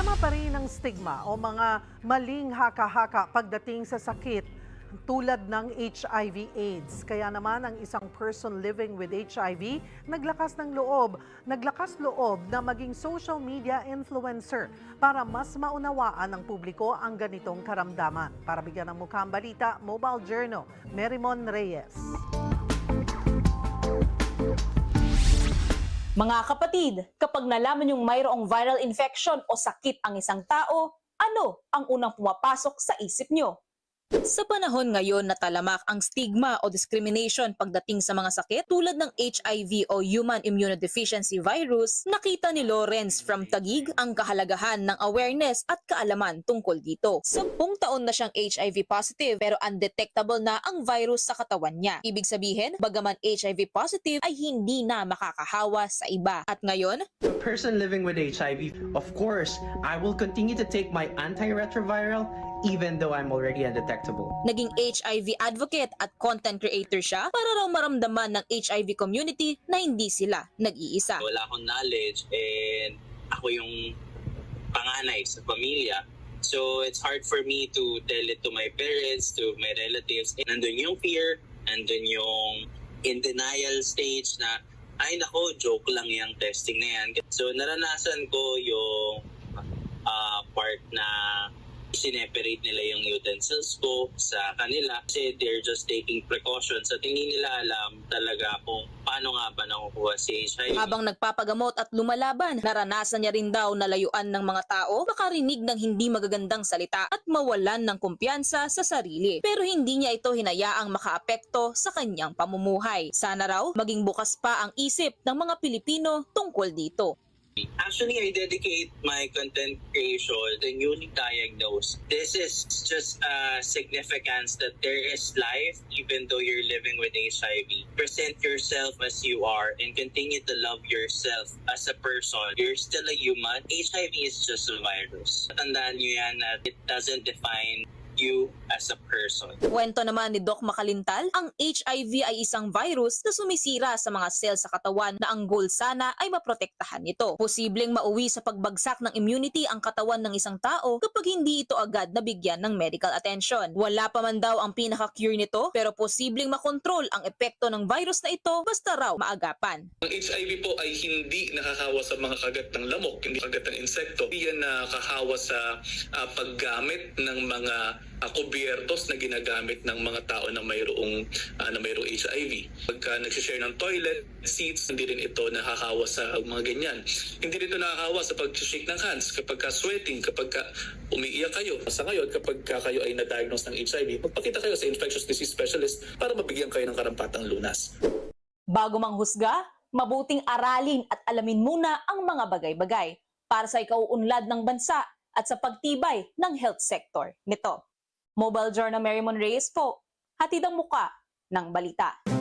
Problema pa rin ang stigma o mga maling haka-haka pagdating sa sakit tulad ng HIV-AIDS. Kaya naman ang isang person living with HIV naglakas ng loob, naglakas loob na maging social media influencer para mas maunawaan ng publiko ang ganitong karamdaman. Para bigyan ng mukha ang balita, Mobile Journal, Merimon Reyes. Mga kapatid, kapag nalaman yung mayroong viral infection o sakit ang isang tao, ano ang unang pumapasok sa isip nyo? Sa panahon ngayon na talamak ang stigma o discrimination pagdating sa mga sakit tulad ng HIV o Human Immunodeficiency Virus, nakita ni Lawrence from Tagig ang kahalagahan ng awareness at kaalaman tungkol dito. Sampung taon na siyang HIV positive pero undetectable na ang virus sa katawan niya. Ibig sabihin, bagaman HIV positive ay hindi na makakahawa sa iba. At ngayon, A person living with HIV, of course, I will continue to take my antiretroviral even though I'm already undetectable. naging HIV advocate at content creator siya para raw maramdaman ng HIV community na hindi sila nag-iisa. wala akong knowledge and ako yung panganay sa pamilya. So it's hard for me to tell it to my parents, to my relatives. And nandun yung fear, nandun yung in denial stage na ay nako, joke lang yung testing na yan. So naranasan ko yung ah, part na sineperate nila yung utensils ko sa kanila kasi they're just taking precautions at hindi nila alam talaga kung paano nga ba nakukuha si HIV. Habang nagpapagamot at lumalaban, naranasan niya rin daw na layuan ng mga tao, makarinig ng hindi magagandang salita at mawalan ng kumpiyansa sa sarili. Pero hindi niya ito hinayaang makaapekto sa kanyang pamumuhay. Sana raw maging bukas pa ang isip ng mga Pilipino tungkol dito. Actually, I dedicate my content creation to newly diagnosed. This is just a significance that there is life even though you're living with HIV. Present yourself as you are and continue to love yourself as a person. You're still a human. HIV is just a virus. Tandaan nyo yan that it doesn't define you as a person. Kwento naman ni Doc Makalintal, ang HIV ay isang virus na sumisira sa mga sel sa katawan na ang goal sana ay maprotektahan ito. Posibleng mauwi sa pagbagsak ng immunity ang katawan ng isang tao kapag hindi ito agad nabigyan ng medical attention. Wala pa man daw ang pinaka-cure nito pero posibleng makontrol ang epekto ng virus na ito basta raw maagapan. Ang HIV po ay hindi nakakahawa sa mga kagat ng lamok, hindi kagat ng insekto. Hindi yan nakakahawa sa ah, paggamit ng mga ah, kubiertos na ginagamit ng mga tao na mayroong ah, na mayroong HIV. Pagka nagsishare ng toilet, seats, hindi rin ito nakakahawa sa mga ganyan. Hindi rin ito nakakahawa sa pag-shake ng hands, kapag ka sweating, kapag ka umiiyak kayo. Sa ngayon, kapag ka kayo ay na-diagnose ng HIV, magpakita kayo sa infectious disease specialist para mabigyan kayo ng karampatang lunas. Bago manghusga, mabuting aralin at alamin muna ang mga bagay-bagay para sa ikauunlad ng bansa at sa pagtibay ng health sector nito. Mobile Journal Mary Reyes po, hatid ang muka ng balita.